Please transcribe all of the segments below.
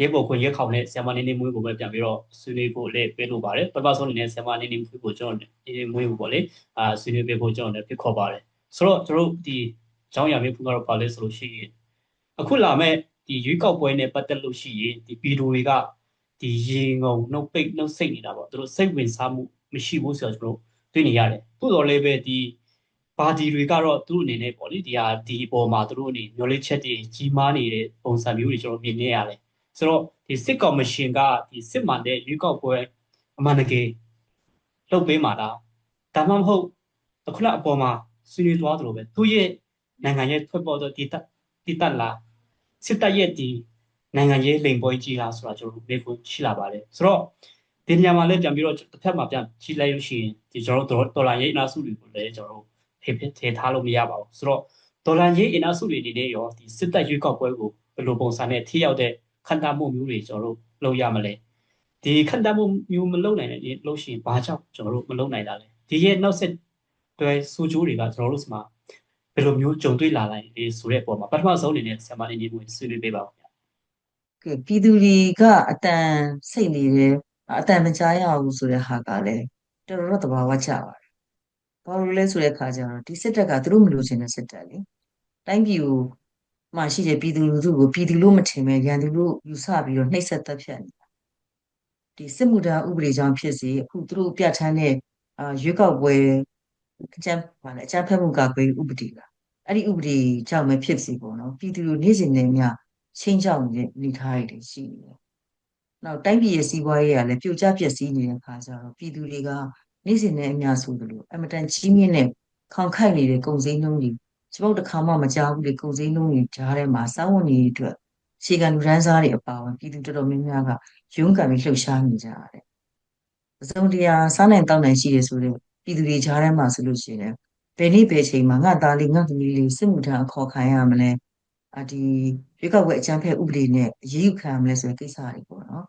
ရဲဘော်ခွင့်ရဲခေါင်နဲ့ဆရာမနေနေမွေးကိုပဲပြန်ပြီးတော့ဆွေးနွေးဖို့လည်းပေးလို့ပါတယ်ပထမဆုံးအနေနဲ့ဆရာမနေနေမွေးကိုကျွန်တော်နေနေမွေးကိုပေါ့လေအာဆွေးနွေးပေးဖို့ကျွန်တော်လည်းဖိတ်ခေါ်ပါတယ်ဆိုတော့ကျွန်တော်တို့ဒီကျောင်းရမေးဖို့ကတော့ပါလဲဆိုလို့ရှိရင်အခုလာမဲ့ဒီရွေးကောက်ပွဲနဲ့ပတ်သက်လို့ရှိရင်ဒီဗီဒီယိုတွေကဒီရေငုံနှုတ်ပိတ်နှုတ်စိတ်နေတာပေါ့သူတို့စိတ်ဝင်စားမှုမရှိဘူးဆိုတော့ကျွန်တော်တွေ့နေရတယ်သို့တော်လည်းပဲဒီပါတီတွေကတော့သူတို့အနေနဲ့ပေါ့လေဒီဟာဒီအပေါ်မှာသူတို့အနေမျောလေးချက်တွေကြီးမားနေတဲ့ပုံစံမျိုးတွေကျွန်တော်မြင်နေရတယ် ဆိုတော့ဒီစစ်ကော်မရှင်ကဒီစစ်မှန်တဲ့ရွေးကောက်ပွဲအမှန်တကယ်လုပ်ပေးမှာလားဒါမှမဟုတ်အခုနအပေါ်မှာဆွေးနွေးသွားသလိုပဲသူရဲ့နိုင်ငံရဲ့ထွက်ပေါ်သောဒီတက်ဒီတက်လားစစ်တပ်ရဲ့ဒီနိုင်ငံရေးလိမ်ပွဲကြီးလားဆိုတာကျွန်တော်တို့မေးခွန်းရှိလာပါတယ်ဆိုတော့ဒီနေရာမှာလည်းပြန်ပြီးတော့တစ်ဖက်မှာပြန်ကြည့်လိုက်လို့ရှိရင်ဒီကျွန်တော်တို့ဒေါ်လာရေးအနာစုတွေကိုလည်းကျွန်တော်တို့ဖေဖေထည့်ထားလို့မရပါဘူးဆိုတော့ဒေါ်လာရေးအနာစုတွေအနေနဲ့ရောဒီစစ်တပ်ရွေးကောက်ပွဲကိုဘယ်လိုပုံစံနဲ့ထိရောက်တဲ့ ခံတမှုမျိုးတွေကျွန်တော်တို့လုပ်ရမလဲဒီခံတမှုမျိုးမလုပ်နိုင်တဲ့လို့ရှိရင်ဘာကြောင့်ကျွန်တော်တို့မလုပ်နိုင်တာလဲဒီရဲ့နောက်ဆက်တွဲစူးကျိုးတွေကကျွန်တော်တို့စမှာဘယ်လိုမျိုးကြုံတွေ့လာနိုင်လဲဆိုတဲ့အပေါ်မှာပထမဆုံးအနေနဲ့ဆရာမနေနေမျိုးဆွေးနွေးပေးပါဦးခင်ဗျာကဲပြည်သူတွေကအတန်စိတ်နေတယ်အတန်မကြားရဘူးဆိုတဲ့ဟာကလည်းတော်တော်သဘာဝကျပါတယ်။ဘာလို့လဲဆိုတဲ့ခါကျတော့ဒီစစ်တပ်ကသူတို့မလို့ချင်တဲ့စစ်တပ်လေ။တိုင်းပြည်ကို မှရှိတဲ့ပြည်သူလူထုကိုပြည်သူလို့မထင်ပဲရန်သူလို့ယူဆပြီးတော့နှိပ်စက်တပ်ဖြတ်နေတာ။ဒီစစ်မှုထမ်းဥပဒေကြောင့်ဖြစ်စေအခုသူတို့ပြဋ္ဌာန်းတဲ့အာရွေးကောက်ပွဲအကြမ်းပါလေအကြမ်းဖက်မှုကကွယ်ဥပဒေကအဲ့ဒီဥပဒေကြောင့်ပဲဖြစ်စီပေါ့နော်ပြည်သူလူနေ့စဉ်နဲ့မျှချင်းချောက်နေတဲ့အနေအထားတွေရှိနေတယ်။နောက်တိုင်းပြည်ရဲ့စီးပွားရေးကလည်းပြိုကျပျက်စီးနေတဲ့အခါကျတော့ပြည်သူတွေကနေ့စဉ်နဲ့အများဆိုသလိုအမတန်ကြီးမြင့်တဲ့ခေါင်ခိုက်နေတဲ့ကုန်စည်နှုန်းတွေ ကျွန်တော်တို့တစ်ခါမှမကြားဘူးလေကုန်စည်နှုန်းတွေကြားထဲမှာစောင်းဝင်နေအတွက်ခြေကလူရန်စားတွေအပါအဝင်ပြည်သူတော်တော်များများကရုန်းကန်ပြီးလှုပ်ရှားနေကြရတယ်။အစုံတရာစားနိုင်တောင်းနိုင်ရှိတယ်ဆိုတော့ပြည်သူတွေကြားထဲမှာဆိုလို့ရှိရင်ဘယ်နေ့ဘယ်ချိန်မှာငါသားလေးငါသမီးလေးစစ်မှုထမ်းအခေါ်ခံရမလဲအဒီရွေးကောက်ပွဲအကြမ်းဖက်ဥပဒေနဲ့အရေးယူခံရမလဲဆိုတဲ့ကိစ္စတွေပေါ့နော်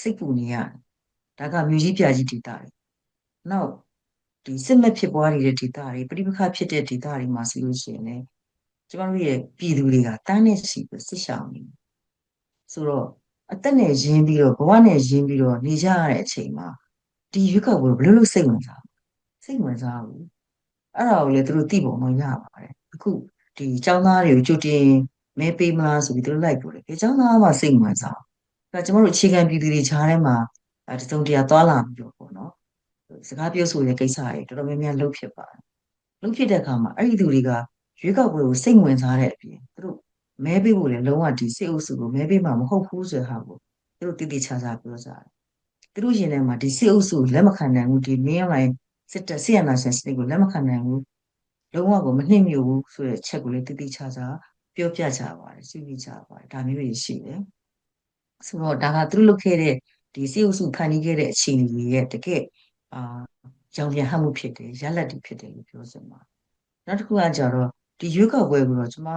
စိတ်ပူနေရတယ်ဒါကမြို့ကြီးပြကြီးဒေသတွေနောက် ဒီစစ်မဲ့ဖြစ်ပွားနေတဲ့ဒေသတွေပြိပခဖြစ်တဲ့ဒေသတွေမှာဆိုလို့ရှိရင်လည်းကျမတို့ရဲ့ပြည်သူတွေကတန်းနဲ့စီပြီးစစ်ရှောင်နေဆိုတော့အသက်နဲ့ရင်းပြီးတော့ဘဝနဲ့ရင်းပြီးတော့နေကြရတဲ့အချိန်မှာဒီရွေးကောက်ပွဲဘယ်လိုလုပ်စိတ်ဝင်စားစိတ်ဝင်စားဘူးအဲ့ဒါကိုလည်းသူတို့သိပုံတော့ရပါတယ်အခုဒီចောင်းသားတွေကိုကြိုတင်မဲပေးမလားဆိုပြီးသူတို့လိုက်ပို့တယ်။ចောင်းသားကစိတ်ဝင်စား။အဲကျမတို့အခြေခံပြည်သူတွေခြားထဲမှာအဲတစုံတရာသွားလာပြီးတော့ပေါ့နော်။ စကားပြောဆိုတဲ့ကိစ္စတွေတော်တော်များများလုပ်ဖြစ်ပါတယ်။လုပ်ဖြစ်တဲ့အခါမှာအဲ့ဒီသူတွေကရွေးကောက်ပွဲကိုစိတ်ဝင်စားတဲ့အပြင်သူတို့မဲပေးဖို့လည်းလုံးဝဒီစိတ်အုပ်စုကိုမဲပေးမှာမဟုတ်ဘူးဆိုတဲ့ဟာကိုသူတို့တည်တည်ချာချာပြောကြတယ်။သူတို့ရင်ထဲမှာဒီစိတ်အုပ်စုကိုလက်မခံနိုင်ဘူးဒီမင်းရိုင်းစစ်တပ်ဆီယနာရှင်စနစ်ကိုလက်မခံနိုင်ဘူးလုံးဝကိုမနှိမ့်မြုပ်ဘူးဆိုတဲ့ချက်ကိုလည်းတည်တည်ချာချာပြောပြကြပါတယ်ဆွေးနွေးကြပါတယ်ဒါမျိုးတွေရှိတယ်ဆိုတော့ဒါကသူတို့လုပ်ခဲ့တဲ့ဒီစေအုပ်စုဖန်တီးခဲ့တဲ့အခြေအနေတွေရဲ့တကယ် အာကြောင်ပြန်ဟမှုဖြစ်တယ်ရလက်တွေဖြစ်တယ်လို့ပြောစမှာနောက်တစ်ခုကကြတော့ဒီရွေးကောက်ပွဲကိုတော့ကျွန်မ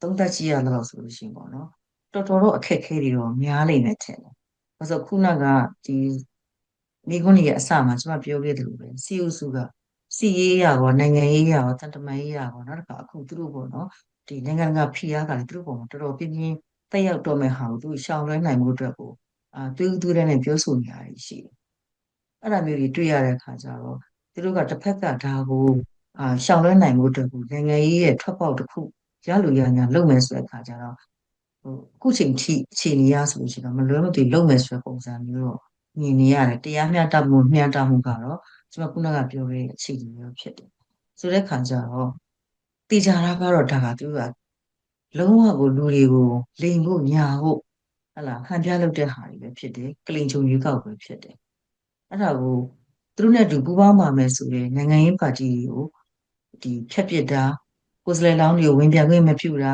သုံးသပ်ကြည့်ရတော့ဆိုလို့ရှိရင်ပေါ့နော်တော်တော်တော့အခက်ခဲတွေတော့များလိမ့်မယ်ထင်တယ်ဘာလို့ခုနကဒီမိခွန်းကြီးရဲ့အစမှာကျွန်မပြောခဲ့တယ်လို့ပဲစေအုပ်စုကစီရေးရရောနိုင်ငံရေးရရောတန်တမာရေးရရောနောက်တစ်ခါအခုသူတို့ပေါ့နော်ဒီနိုင်ငံကဖိအားကလည်းသူတို့ပုံမှာတော်တော်ပြင်းပြင်းတက်ရောက်တော့မဲ့ဟာကိုသူရှောင်လွှဲနိုင်မှုအတွက်ကိုအာတွေးဦးတွေးတဲ့နဲ့ပြောဆိုနေရရှိတယ်။ အဲ့ဒါမျိုးတွေတွေ့ရတဲ့အခါကျတော့သူတို့ကတစ်ဖက်ကဒါကိုအာရှောင်လွှဲနိုင်မှုအတွက်ကိုနိုင်ငံရေးရဲ့ထွက်ပေါက်တစ်ခုရလို့ရညာလုပ်မယ်ဆိုတဲ့အခါကျတော့ဟိုအခုချိန်ထိအခြေအနေရဆိုလို့ရှိရင်တော့မလွဲမသွေလုပ်မယ်ဆိုတဲ့ပုံစံမျိုးတော့မြင်နေရတယ်တရားမျှတမှုမျှတမှုကတော့ကျွန်တော်ခုနကပြောခဲ့တဲ့အခြေအနေမျိုးဖြစ်တယ်ဆိုတဲ့ခါကျတော့တေချာတာကတော့ဒါကသူကလုံးဝကိုလူတွေကိုလိန်ဖို့ညာဖို့ဟလာဟန်ပြလုပ်တဲ့ဟာတွေပဲဖြစ်တယ်ကလိန်ချုံရွေးကောက်ပဲဖြစ်တယ် အဲ့ဒါကိုသူတို့နဲ့တူပူးပေါင်းပါမယ်ဆိုရင်နိုင်ငံရေးပါတီတွေကိုဒီဖြတ်ပစ်တာကိုယ်စလဲလောင်းတွေကိုဝင်ပြခွင့်မပြုတာ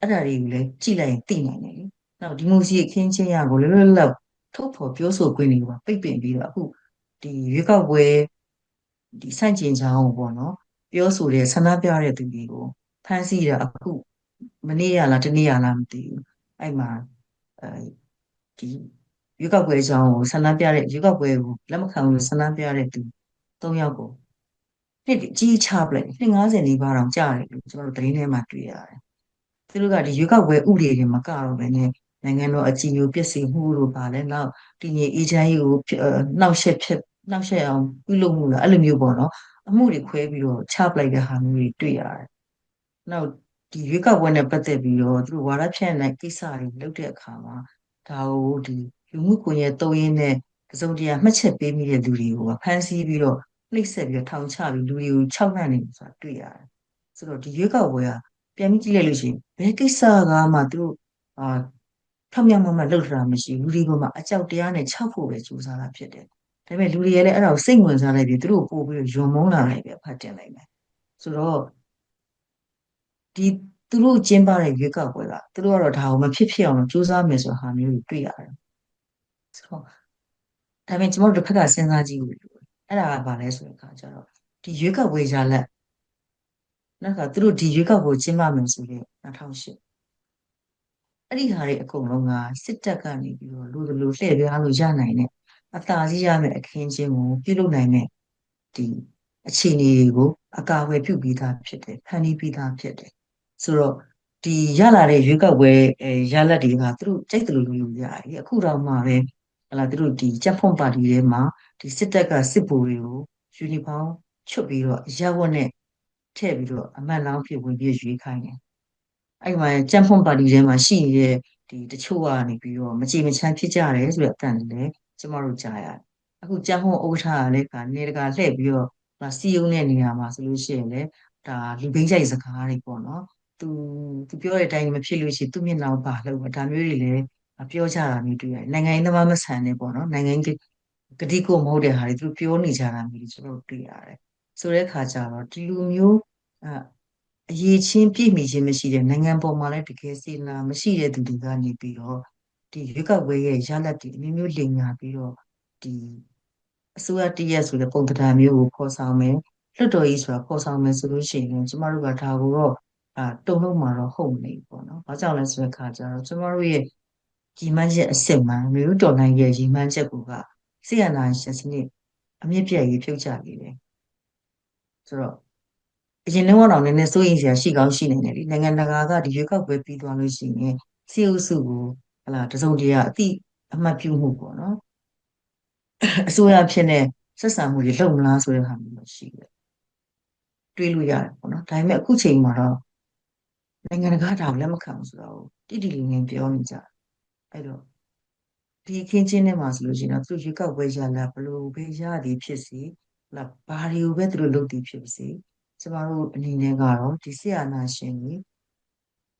အဲ့ဒါတွေကိုလည်းကြည့်လိုက်ရင်သိနိုင်တယ်လေနောက်ဒီမိုစီအခင်းချင်းရကိုလွတ်လွတ်လပ်ထုတ်ဖော်ပြောဆိုခွင့်တွေကပိတ်ပင်ပြီးတော့အခုဒီရွေးကောက်ပွဲဒီဆန့်ကျင်ချောင်းပေါ့နော်ပြောဆိုတဲ့ဆန္ဒပြတဲ့သူတွေကိုဖမ်းဆီးတာအခုမနေ့ရလားတနေ့ရလားမသိဘူးအဲ့မှာအဲဒီ ရွေးကောက်ပွဲအကြောင်းကိုဆန္ဒပြတဲ့ရွေးကောက်ပွဲကိုလက်မခံဘူးဆန္ဒပြတဲ့သူ၃ယောက်ကိုနှစ်ကြီးချပလိုက်နှစ်90နီးပါးတောင်ကြာတယ်လို့ကျွန်တော်တို့သတင်းထဲမှာတွေ့ရတယ်သူတို့ကဒီရွေးကောက်ပွဲဥပဒေတွေမကတော့ပဲနဲ့နိုင်ငံတော်အကြည်ညိုပျက်စီးမှုလို့ပါလဲနောက်တည်ငြိမ်အေးချမ်းရေးကိုဖြစ်အဲနှောက်ယှက်ဖြစ်နှောက်ယှက်အောင်ပြုလုပ်မှုလားအဲ့လိုမျိုးပေါ့နော်အမှုတွေခွဲပြီးတော့ချပလိုက်တဲ့ဟာမျိုးတွေတွေ့ရတယ်။နောက်ဒီရွေးကောက်ပွဲနဲ့ပတ်သက်ပြီးတော့သူတို့ဝါဒဖြန့်တဲ့ကိစ္စတွေလုပ်တဲ့အခါမှာဒါကိုဒီ လူမှုကွန်ရက်သုံးရင်းနဲ့တစုံတရာမှတ်ချက်ပေးမိတဲ့လူတွေကိုဖမ်းဆီးပြီးတော့နှိပ်စက်ပြီးတော့ထောင်ချပြီးလူတွေကိုခြောက်နှံ့နေတယ်ဆိုတာတွေ့ရတယ်။ဆိုတော့ဒီရွေးကောက်ပွဲကပြန်ပြီးကြည့်လိုက်လို့ရှိရင်ဘယ်ကိစ္စကမှသူတို့အာထောက်မြောက်မှမှလှုပ်ထတာမရှိဘူးလူတွေပေါ်မှာအကြောက်တရားနဲ့ခြောက်ဖို့ပဲကြိုးစားတာဖြစ်တယ်။ဒါပေမဲ့လူတွေကလည်းအဲ့ဒါကိုစိတ်ဝင်စားလိုက်ပြီးသူတို့ပို့ပြီးတော့ယွံမုန်းလာလိုက်ပဲဖတ်တင်လိုက်မယ်။ဆိုတော့ဒီသူတို့ကျင်းပတဲ့ရွေးကောက်ပွဲကသူတို့ကတော့ဒါကိုမဖြစ်ဖြစ်အောင်ကြိုးစားမယ်ဆိုတဲ့ဟာမျိုးကိုတွေ့ရတယ်။ ဆိုတော့ဒါပေမဲ့ကျွန်တော်တို့တစ်ဖက်ကစဉ်းစားကြည့်လို့အဲ့ဒါကဘာလဲဆိုတဲ့အခါကျတော့ဒီရွေးကောက်ပွဲရလက်နောက်ကသူတို့ဒီရွေးကောက်ပွဲကျင်းပမယ်ဆိုတဲ့2008အဲ့ဒီဟာတွေအကုန်လုံးကစစ်တပ်ကနေပြီးတော့လူလူလှည့်ပြားလို့ရနိုင်တဲ့အသာစီးရမယ်အခင်းချင်းကိုပြုလုပ်နိုင်တဲ့ဒီအခြေအနေတွေကိုအကာအကွယ်ပြုပြီးသားဖြစ်တယ်ဖန်တီးပြီးသားဖြစ်တယ်ဆိုတော့ဒီရလာတဲ့ရွေးကောက်ပွဲအဲရလက်တွေကသူတို့ကြိုက်တယ်လို့လို့ရတယ်အခုတော့မှပဲ ဟလာသူတို့ဒီကြက်ဖွန်ပါတီထဲမှာဒီစစ်တပ်ကစစ်ဗိုလ်တွေကိုယူနီဖောင်းချွတ်ပြီးတော့ရက်ဝက်နဲ့ထည့်ပြီးတော့အမတ်လောင်းဖြစ်ဝင်ပြီးရွေးခိုင်းတယ်အဲ့မှာကြက်ဖွန်ပါတီထဲမှာရှိနေတဲ့ဒီတချို့ကနေပြီးတော့မကြည်မချမ်းဖြစ်ကြတယ်ဆိုတဲ့အတန်လည်းကျမတို့ကြားရတယ်အခုကြက်ဖွန်ဥက္ကဋ္ဌကလည်းကနေတကာလှည့်ပြီးတော့စီယုံတဲ့နေရာမှာဆိုလို့ရှိရင်လည်းဒါလူဘိန်းကြိုက်စကားတွေပေါ့နော်သူသူပြောတဲ့အတိုင်းမဖြစ်လို့ရှိရင်သူ့မျက်နှာကိုပါလို့ဒါမျိုးတွေလည်း ပြောကြတာမျိုးတွေ့ရတယ်နိုင်ငံရေးသမားမဆန်နေပေါ့နော်နိုင်ငံရေးဂတိကိုမဟုတ်တဲ့ဟာတွေသူပြောနေကြတာမျိုးကျွန်တော်တွေ့ရတယ်ဆိုတဲ့ခါကျတော့ဒီလူမျိုးအရေးချင်းပြည့်မီခြင်းမရှိတဲ့နိုင်ငံပေါ်မှာလည်းတကယ်စေနာမရှိတဲ့သူတွေကနေပြီးတော့ဒီရွေးကောက်ပွဲရဲ့ရလဒ်တွေအမျိုးမျိုးလိမ်ညာပြီးတော့ဒီအစိုးရတရက်ဆိုတဲ့ပုံသဏ္ဍာန်မျိုးကိုဖော်ဆောင်မယ်လွတ်တော်ကြီးဆိုတာဖော်ဆောင်မယ်ဆိုလို့ရှိရင်ကျမတို့ကဒါကိုတော့အာတုံလုံးမှာတော့ဟုတ်နေပေါ့နော်။ဘာကြောင့်လဲဆိုတဲ့ခါကျတော့ကျမတို့ရဲ့ ကြီးမှန်းချက်အစစ်မှန်မျိုးတော်နိုင်ရဲ့ကြီးမှန်းချက်ကိုကဆီယနာရှင်စနစ်အမြင့်ပြည့်ရေးဖြုတ်ချနေတယ်။ဆိုတော့အရင်တော့နည်းနည်းစိုးရိမ်စရာရှိကောင်းရှိနေတယ်လေ။နိုင်ငံတကာကဒီရွေးကောက်ပွဲပြီးသွားလို့ရှိရင်စီအုပ်စုကိုဟလာတစုံတရာအတိအမှတ်ပြုမှုပေါ့နော်။အစိုးရဖြစ်နေဆက်ဆံမှုတွေလုပ်မလားဆိုတဲ့ဟာမျိုးရှိတယ်။တွေးလို့ရတယ်ပေါ့နော်။ဒါပေမဲ့အခုချိန်မှာတော့နိုင်ငံတကာတောင်လက်မခံဘူးဆိုတော့တိတိလေးငယ်ပြောနေကြ အဲ့တော့ဒီခင်းချင်းထဲမှာဆိုလို့ရှိရင်တော့သူရွေးကောက်ပွဲရလာဘလို့ပဲရသည်ဖြစ်စီလာဘာတွေကိုပဲသူတို့လုပ်သည်ဖြစ်စီကျမတို့အနေနဲ့ကတော့ဒီဆရာနာရှင်ကြီး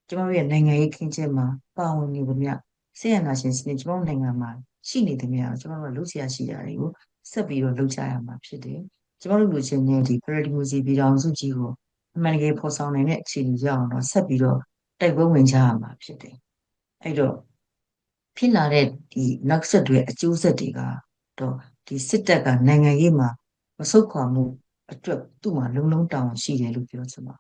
ကျမတို့ရဲ့နိုင်ငံရေးခင်းချင်းမှာပါဝင်နေသမျှဆရာနာရှင်စနစ်ကျမတို့နိုင်ငံမှာရှိနေသမျှကျမတို့ကလုပ်ရရှိတာတွေကိုဆက်ပြီးတော့လုပ်ကြရမှာဖြစ်တယ်ကျမတို့လူချင်းနဲ့ဒီ Paradise ပြည်တော်စုကြီးကိုအမှန်တကယ်ဖော်ဆောင်နိုင်တဲ့အခြေအနေရောက်အောင်တော့ဆက်ပြီးတော့တိုက်ပွဲဝင်ကြရမှာဖြစ်တယ်အဲ့တော့ ဖြစ်လာတဲ့ဒီနောက်ဆက်တွဲအကျိုးဆက်တွေကတော့ဒီစစ်တပ်ကနိုင်ငံရေးမှာမဆုတ်ခွာမှုအတွက်သူ့မှာလုံလုံတောင်းရှိတယ်လို့ပြောချင်ပါ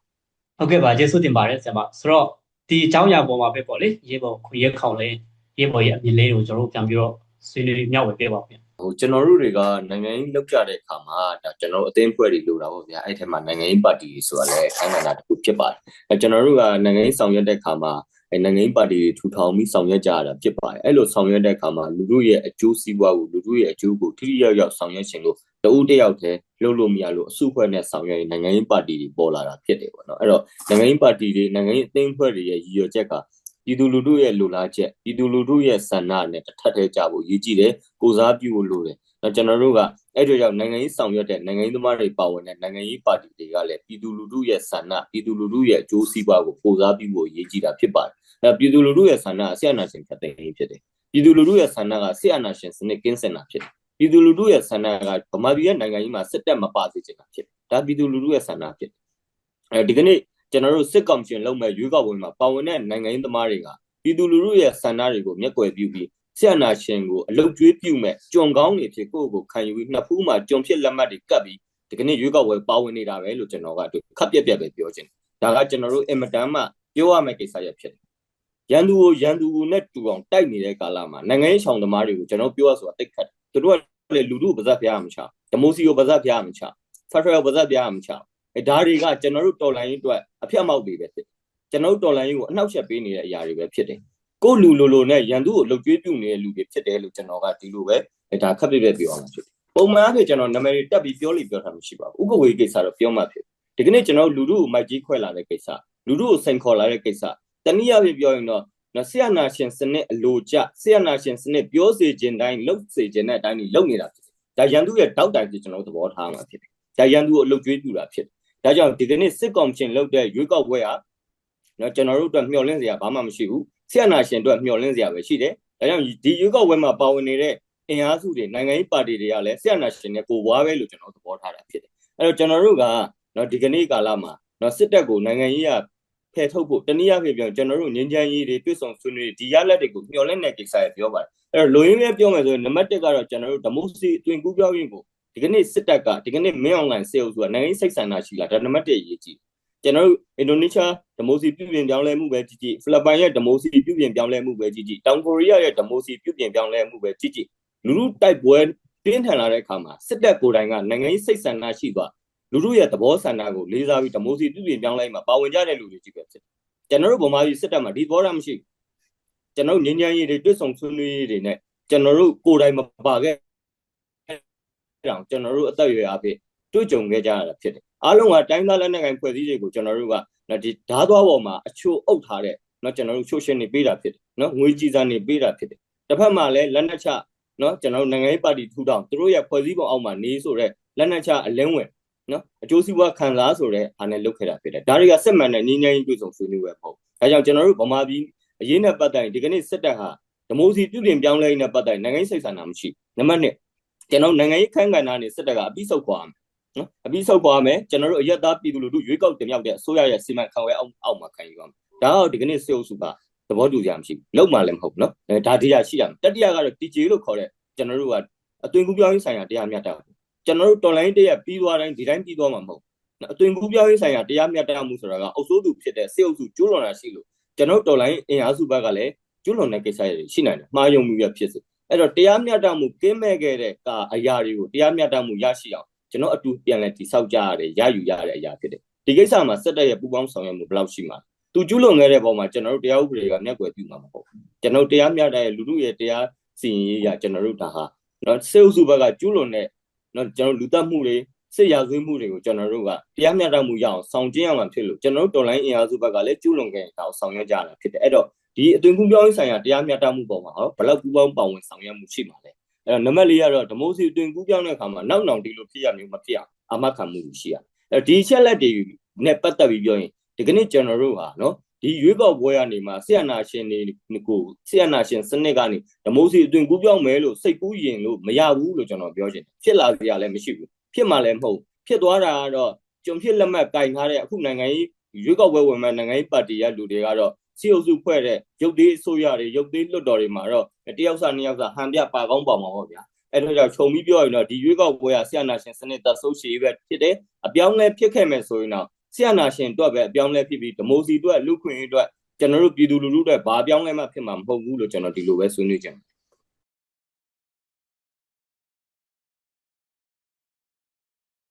ဟုတ်ကဲ့ပါကျေးဇူးတင်ပါတယ်ဆရာမဆိုတော့ဒီအကြောင်းအရာပေါ်မှာပဲပေါ့လေရေပေါ်ခွင့်ရခေါင်လေးရေပေါ်ရဲ့အမြင်လေးကိုကျွန်တော်တို့ပြန်ပြီးတော့ဆွေးနွေးမျှဝေပေးပါဦးဗျာဟိုကျွန်တော်တို့တွေကနိုင်ငံရေးလောက်ကြတဲ့အခါမှာဒါကျွန်တော်တို့အသင်းဖွဲ့တွေလိုတာပေါ့ဗျာအဲ့ထက်မှာနိုင်ငံရေးပါတီတွေဆိုတာလည်းအခန်းကဏ္ဍတစ်ခုဖြစ်ပါတယ်အဲကျွန်တော်တို့ကနိုင်ငံရေးဆောင်ရွက်တဲ့အခါမှာ အဲနိုင်ငံရေးပါတီတွေထူထောင်ပြီးဆောင်ရွက်ကြရတာဖြစ်ပါတယ်အဲ့လိုဆောင်ရွက်တဲ့အခါမှာလူတို့ရဲ့အကျိုးစီးပွားကိုလူတို့ရဲ့အကျိုးကိုထိထိရောက်ရောက်ဆောင်ရွက်ခြင်းလို့တဦးတယောက်တည်းလုပ်လို့မရလို့အစုဖွဲ့နဲ့ဆောင်ရွက်ရင်နိုင်ငံရေးပါတီတွေပေါ်လာတာဖြစ်တယ်ပေါ့နော်အဲ့တော့နိုင်ငံရေးပါတီတွေနိုင်ငံရေးအသင်းဖွဲ့တွေရဲ့ရည်ရွယ်ချက်ကပြည်သူလူထုရဲ့လိုလားချက်ပြည်သူလူထုရဲ့ဆန္ဒနဲ့တစ်ထပ်တည်းကြဖို့ရည်ကြည်တယ်ကိုစားပြုဖို့လိုတယ်တော့ကျွန်တော်တို့ကအဲ့တို့ကြောင့်နိုင်ငံရေးဆောင်ရွက်တဲ့နိုင်ငံရေးသမားတွေပါဝင်တဲ့နိုင်ငံရေးပါတီတွေကလည်းပြည်သူလူထုရဲ့ဆန္ဒပြည်သူလူထုရဲ့အကျိုးစီးပွားကိုပိုစားပြုဖို့ရည်ကြည်တာဖြစ်ပါတယ် အဲပြည်သူလူထုရဲ့ဆန္ဒအဆက်အနာရှင်ဖြတ်သိမ်းရေးဖြစ်တယ်ပြည်သူလူထုရဲ့ဆန္ဒကဆက်အနာရှင်စနစ်ကင်းစင်တာဖြစ်တယ်ပြည်သူလူထုရဲ့ဆန္ဒကဗမာပြည်ရဲ့နိုင်ငံကြီးမှာစစ်တပ်မပါစေချင်တာဖြစ်တယ်ဒါပြည်သူလူထုရဲ့ဆန္ဒဖြစ်တယ်အဲဒီကနေ့ကျွန်တော်တို့စစ်ကောင်ရှင်လုံးမဲ့ရွေးကောက်ပွဲမှာပါဝင်တဲ့နိုင်ငံရေးသမားတွေကပြည်သူလူထုရဲ့ဆန္ဒတွေကိုမျက်ကွယ်ပြုပြီးဆရာနာရှင်ကိုအလုတ်ကျွေးပြုမဲ့ကြုံကောင်းနေဖြစ်ကိုယ့်ကိုခံယူပြီးနှစ်ဖူးမှာကြုံဖြစ်လက်မှတ်တွေကပ်ပြီးဒီကနေ့ရွေးကောက်ပွဲပါဝင်နေတာပဲလို့ကျွန်တော်ကခပ်ပြက်ပြက်ပဲပြောချင်တယ်ဒါကကျွန်တော်တို့အင်မတန်မှပြောရမယ့်ကိစ္စရဖြစ်တယ် ရန်သူကိုရန်သူကိုနဲ့တူအောင်တိုက်နေတဲ့ကာလမှာနိုင်ငံရေးဆောင်သမားတွေကိုကျွန်တော်ပြောရဆိုတာတိတ်ခတ်သူတို့ကလေလူလူပါဇက်ဖျားမှမချဒမိုစီကိုပါဇက်ဖျားမှမချဖက်ဒရယ်ပါဇက်ဖျားမှမချအဲဒါတွေကကျွန်တော်တို့တော်လိုင်းရေးအတွက်အဖျက်မောက်တွေပဲဖြစ်ကျွန်တော်တို့တော်လိုင်းရေးကိုအနှောက်အယှက်ပေးနေတဲ့အရာတွေပဲဖြစ်တယ်ကိုယ့်လူလိုလိုနဲ့ရန်သူကိုလှုပ်ကြွေးပြုနေတဲ့လူတွေဖြစ်တယ်လို့ကျွန်တော်ကဒီလိုပဲဒါခက်ပြပြပြောအောင်ဖြစ်တယ်ပုံမှန်အဖြစ်ကျွန်တော်နာမည်တက်ပြီးပြောလိပြောတာမရှိပါဘူးဥက္ကဝေကိစ္စတော့ပြောမှဖြစ်ဒီကနေ့ကျွန်တော်လူတို့ကိုမိုက်ကြီးခွဲလာတဲ့ကိစ္စလူတို့ကိုစိန်ခေါ်လာတဲ့ကိစ္စ တနည်းအားဖြင့်ပြောရင်တော့နော်ဆရာနာရှင်စနစ်အလိုကျဆရာနာရှင်စနစ်ပြောစေခြင်းတိုင်းလုပ်စေခြင်းတဲ့အတိုင်းလုပ်နေတာဖြစ်တယ်ဒါရန်သူရဲ့တောက်တိုင်ကြီးကျွန်တော်သဘောထားမှာဖြစ်တယ်ဒါရန်သူကိုအလုတ်ကျွေးပြူတာဖြစ်တယ်ဒါကြောင့်ဒီကနေ့စစ်ကောင်ရှင်လုပ်တဲ့ရွေးကောက်ပွဲဟာနော်ကျွန်တော်တို့အတွက်မျှော်လင့်စရာဘာမှမရှိဘူးဆရာနာရှင်အတွက်မျှော်လင့်စရာပဲရှိတယ်ဒါကြောင့်ဒီရွေးကောက်ပွဲမှာပါဝင်နေတဲ့အင်အားစုတွေနိုင်ငံရေးပါတီတွေကလည်းဆရာနာရှင်နဲ့ကိုဝါပဲလို့ကျွန်တော်သဘောထားတာဖြစ်တယ်အဲ့တော့ကျွန်တော်တို့ကနော်ဒီကနေ့ကာလမှာနော်စစ်တပ်ကိုနိုင်ငံရေးရ ဖယ်ထုတ်ဖို့တနည်းအားဖြင့်ပြောကျွန်တော်တို့ငင်းချမ်းရေးတွေတွစ်ဆောင်ဆွေးနွေးဒီရလက်တွေကိုမျှော်လင့်တဲ့ကိစ္စရပြောပါတယ်အဲ့တော့လူရင်းပဲပြောမယ်ဆိုရင်နံပါတ်1ကတော့ကျွန်တော်တို့ဒီမိုစီအတွင်ကူးပြောင်းရင်ကိုဒီကနေ့စစ်တပ်ကဒီကနေ့မင်းအွန်လိုင်းစေအုပ်စုကနိုင်ငံရေးစိတ်ဆန္ဒရှိလားဒါနံပါတ်1အရေးကြီးကျွန်တော်တို့အင်ဒိုနီးရှားဒီမိုစီပြုပြင်ပြောင်းလဲမှုပဲကြည့်ကြည့်ဖိလစ်ပိုင်ရဲ့ဒီမိုစီပြုပြင်ပြောင်းလဲမှုပဲကြည့်ကြည့်တောင်ကိုရီးယားရဲ့ဒီမိုစီပြုပြင်ပြောင်းလဲမှုပဲကြည့်ကြည့်လူလူတိုက်ပွဲပြင်းထန်လာတဲ့အခါမှာစစ်တပ်ကိုယ်တိုင်ကနိုင်ငံရေးစိတ်ဆန္ဒရှိသွား လူလူရဲ့သဘောဆန္ဒကိုလေးစားပြီးဒီမိုစီပြုပြင်ပြောင်းလဲမှာပါဝင်ကြတဲ့လူတွေကြီးပဲဖြစ်ကျွန်တော်တို့ဗမာပြည်စစ်တပ်မှာဒီသဘောထားမရှိကျွန်တော်ငင်းချမ်းရေးတွေတွစ်ဆုံဆွေးနွေးရေးတွေနဲ့ကျွန်တော်တို့ကိုယ်တိုင်မပါခဲ့တောင်ကျွန်တော်တို့အသက်အရွယ်အဖြစ်တွေ့ကြုံခဲ့ကြရတာဖြစ်တယ်အားလုံးကတိုင်းသားလက်နက်ကိုင်ဖွဲ့စည်းတွေကိုကျွန်တော်တို့ကဒီဓာတ်သွားပေါ်မှာအချို့အုပ်ထားတဲ့เนาะကျွန်တော်တို့ချိုးရှင်းနေပေးတာဖြစ်တယ်เนาะငွေကြည်စံနေပေးတာဖြစ်တယ်တစ်ဖက်မှာလည်းလက်နက်ချเนาะကျွန်တော်တို့နိုင်ငံရေးပါတီထူထောင်သူတို့ရဲ့ဖွဲ့စည်းပုံအောက်မှာနေဆိုတဲ့လက်နက်ချအလင်းဝင် နော်အကျိုးစီးပွားခံစားဆိုတဲ့အားနဲ့လုပ်ခဲ့တာဖြစ်တယ်ဒါတွေကစစ်မှန်တဲ့ငြိမ်းချမ်းရေးတွေ့ဆုံဆွေးနွေးပွဲပေါ့ဒါကြောင့်ကျွန်တော်တို့ဗမာပြည်အရေးနဲ့ပတ်သက်ရင်ဒီကနေ့စစ်တပ်ဟာဒီမိုစီပြုပြင်ပြောင်းလဲရေးနဲ့ပတ်သက်ရင်နိုင်ငံရေးစိတ်ဆန္ဒမရှိနံပါတ်1ကျွန်တော်နိုင်ငံရေးခန်းကဏ္ဍနဲ့စစ်တပ်ကအပြီးဆုတ်ခွာမယ်နော်အပြီးဆုတ်ခွာမယ်ကျွန်တော်တို့အရက်သားပြည်သူလူထုရွေးကောက်တင်မြှောက်တဲ့အစိုးရရဲ့စီမံခန့်ခွဲအောက်အောက်မှာခံယူရမယ်ဒါတော့ဒီကနေ့စေအုပ်စုကသဘောတူကြမရှိဘူးလုံးမှလည်းမဟုတ်နော်ဒါတရားရှိရမယ်တတိယကတော့ TJ လို့ခေါ်တဲ့ကျွန်တော်တို့ကအသွင်ကူးပြောင်းရေးဆိုင်ရာတရားမျှတမှု ကျွန်တော်တို့တော်လိုင်းတရက်ပြီးသွားတိုင်းဒီတိုင်းပြီးသွားမှာမဟုတ်အသွင်ကူးပြောင်းရေးဆိုင်ရာတရားမျှတမှုဆိုတာကအုပ်စိုးသူဖြစ်တဲ့စေအုပ်စုကျူးလွန်တာရှိလို့ကျွန်တော်တော်လိုင်းအင်အားစုဘက်ကလည်းကျူးလွန်တဲ့ကိစ္စတွေရှိနိုင်တယ်မှားယုံမှုရဖြစ်စေအဲ့တော့တရားမျှတမှုကင်းမဲ့ခဲ့တဲ့ကအရာတွေကိုတရားမျှတမှုရရှိအောင်ကျွန်တော်အတူပြန်လဲတိဆောက်ကြရတယ်ရယူရတဲ့အရာဖြစ်တယ်ဒီကိစ္စမှာစက်တက်ရဲ့ပူပေါင်းဆောင်ရွက်မှုဘယ်လောက်ရှိမှာသူကျူးလွန်ခဲ့တဲ့ပုံမှာကျွန်တော်တို့တရားဥပဒေကမျက်ကွယ်ပြုမှာမဟုတ်ကျွန်တော်တရားမျှတတဲ့လူထုရဲ့တရားစီရင်ရေးရကျွန်တော်တို့ဒါဟာနော်စေအုပ်စုဘက်ကကျူးလွန်တဲ့ နော်ကျွန်တော်လူတက်မှုတွေစစ်ရာဇဝတ်မှုတွေကိုကျွန်တော်တို့ကတရားမျှတမှုရအောင်ဆောင်ကျင်းရမှာဖြစ်လို့ကျွန်တော်တို့တော်လိုင်းအင်အားစုဘက်ကလည်းကျူးလွန်ခဲ့တာကိုဆောင်ရွက်ကြတာဖြစ်တယ်အဲ့တော့ဒီအသွင်ကူးပြောင်းရေးဆိုင်ရာတရားမျှတမှုပေါ်မှာဟောဘယ်လောက်ကူးပေါင်းပါဝင်ဆောင်ရွက်မှုရှိမှာလဲအဲ့တော့နံပါတ်၄ကတော့ဒီမိုစီအသွင်ကူးပြောင်းတဲ့အခါမှာနောက်နောက်ဒီလိုဖြစ်ရမျိုးမဖြစ်အောင်အာမခံမှုရှိရအဲ့ဒီချက်လက်တွေနဲ့ပတ်သက်ပြီးပြောရင်ဒီကနေ့ကျွန်တော်တို့ဟာနော် ဒီရွေးကောက်ပွဲကနေမှဆီယနာရှင်တွေကိုဆီယနာရှင်စနစ်ကနေဓမိုးစီအသွင်ကူးပြောင်းမယ်လို့စိတ်ကူးရင်လို့မရဘူးလို့ကျွန်တော်ပြောချင်တယ်ဖြစ်လာကြရလည်းမရှိဘူးဖြစ်မှလည်းမဟုတ်ဖြစ်သွားတာကတော့ကျွန်ဖြစ်လက်မှတ်ကင်ထားတဲ့အခုနိုင်ငံရေးရွေးကောက်ပွဲဝင်မဲ့နိုင်ငံရေးပါတီရဲ့လူတွေကတော့စီအုပ်စုဖွဲ့တဲ့ရုပ်သေးအစိုးရတွေရုပ်သေးလွတ်တော်တွေမှာတော့တယောက်စားနှစ်ယောက်စားဟန်ပြပါကောင်းပါမှာပေါ့ဗျာအဲ့တော့ကြောင့်ခြုံပြီးပြောရင်တော့ဒီရွေးကောက်ပွဲကဆီယနာရှင်စနစ်သက်ဆိုးရှည်ပဲဖြစ်တယ်အပြောင်းလဲဖြစ်ခဲ့မယ်ဆိုရင်တော့ ဆရာနာရှင်အတွက်ပဲအပြောင်းလဲဖြစ်ပြီးဒမိုစီအတွက်လူခွင့်အတွက်ကျွန်တော်တို့ပြည်သူလူထုအတွက်ဘာပြောင်းလဲမှဖြစ်မှာမဟုတ်ဘူးလို့ကျွန်တော်ဒီလိုပဲဆွေးနွေးကြတယ်